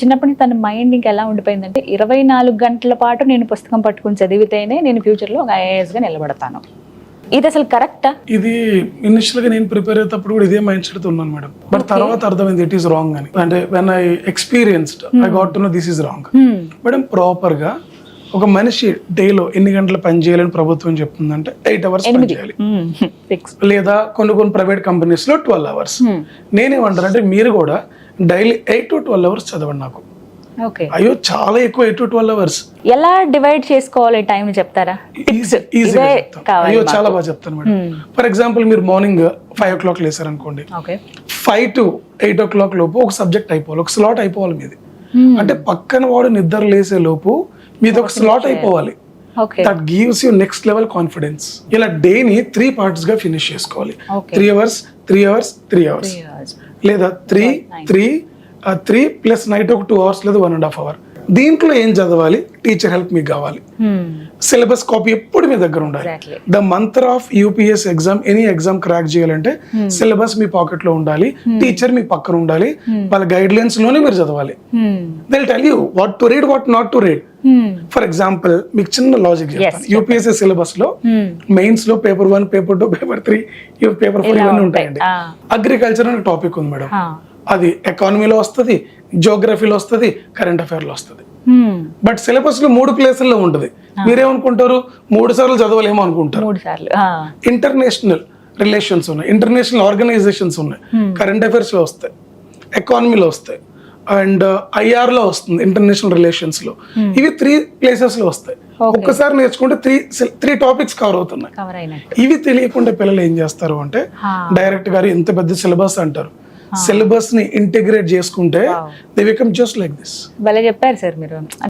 చిన్నప్పటి తన మైండ్ ఇంకా ఎలా ఉండిపోయిందంటే ఇరవై నాలుగు గంటల పాటు నేను పుస్తకం పట్టుకుని చదివితేనే నేను ఫ్యూచర్లో ఒక ఐఏఎస్గా నిలబడతాను. ఇది అసలు కరెక్టా ఇది ఇనిషియల్గా నేను ప్రిపేర్ అయ్యేటప్పుడు కూడా ఇదే మైండ్ సెట్ ఉన్నాను మేడం. బట్ తర్వాత అర్థమైంది ఇట్ ఈస్ రాంగ్ అని. అంటే when I experienced I got to know this is wrong madam ప్రాపర్గా ఒక మనిషి డేలో ఎన్ని గంటలు పని చేయాలని ప్రభుత్వం చెప్తుందంటే ఎయిట్ అవర్స్ పని చేయాలి. ఫిక్స్ లేదా కొన్ని కొన్ని ప్రైవేట్ కంపెనీస్లో ట్వెల్వ్ అవర్స్ నేనేమంటాను అంటే మీరు కూడా daily eight to twelve hours చదవండి నాకు. ఓకే. అయ్యో చాలా ఎక్కువ ఎయిట్ టు ట్వెల్వ్ అవర్స్. ఎలా డివైడ్ చేసుకోవాలి టైం చెప్తారా? ఈజీగా అయ్యో చాలా బాగా చెప్తాను మేడం. ఫర్ ఎగ్జాంపుల్ మీరు మార్నింగ్ ఫైవ్ ఓ క్లాక్ లేసారు అనుకోండి okay. Five to eight o'clock లోపు ఒక సబ్జెక్ట్ అయిపోవాలి ఒక స్లాట్ అయిపోవాలి మీది. Hmm. అంటే పక్కన వాడు నిద్ర లేసే లోపు మీది ఒక స్లాట్ అయిపోవాలి. That gives you next level confidence ఇలా డేని త్రీ పార్ట్స్గా ఫినిష్ చేసుకోవాలి. Three hours three hours three hours లేదా three three three plus night ఒక టూ అవర్స్ లేదా వన్ అండ్ హాఫ్ అవర్ దీంట్లో ఏం చదవాలి? టీచర్ హెల్ప్ మీకు కావాలి. సిలబస్ కాపీ ఎప్పుడు మీ దగ్గర ఉండాలి. The mantra of UPS exam any exam crack చేయాలంటే సిలబస్ మీ పాకెట్లో ఉండాలి టీచర్ మీ పక్కన ఉండాలి. వాళ్ళ గైడ్ లైన్స్లోనే మీరు చదవాలి. They'll tell you what to read what not to read for example మీకు చిన్న లాజిక్ చెప్తాను. యూపీఎస్సీ సిలబస్లో మెయిన్స్లో paper one paper two paper three paper four ఇవన్నీ ఉంటాయండి. అగ్రికల్చర్ అనే టాపిక్ ఉంది మేడం. అది ఎకానమీలో వస్తుంది జోగ్రఫీలో వస్తుంది కరెంట్ అఫైర్లో వస్తుంది. బట్ సిలబస్లో మూడు ప్లేసుల్లో ఉంటుంది. మీరేమనుకుంటారు? మూడు సార్లు చదవలేమో అనుకుంటారు. ఇంటర్నేషనల్ రిలేషన్స్ ఉన్నాయి. ఇంటర్నేషనల్ ఆర్గనైజేషన్స్ ఉన్నాయి. కరెంట్ అఫైర్స్లో వస్తాయి. ఎకానమీలో వస్తాయి. అండ్ ఐఆర్లో వస్తుంది ఇంటర్నేషనల్ రిలేషన్స్లో. ఇవి త్రీ ప్లేసెస్లో వస్తాయి. ఒక్కసారి నేర్చుకుంటే త్రీ త్రీ టాపిక్స్ కవర్ అవుతున్నాయి. ఇవి తెలియకుండా పిల్లలు ఏం చేస్తారు అంటే డైరెక్ట్ గారు ఇంత పెద్ద సిలబస్ అంటారు. సిలబస్ని ఇంటిగ్రేట్ చేసుకుంటే they become just like this భలే చెప్పారు సార్ మీరు.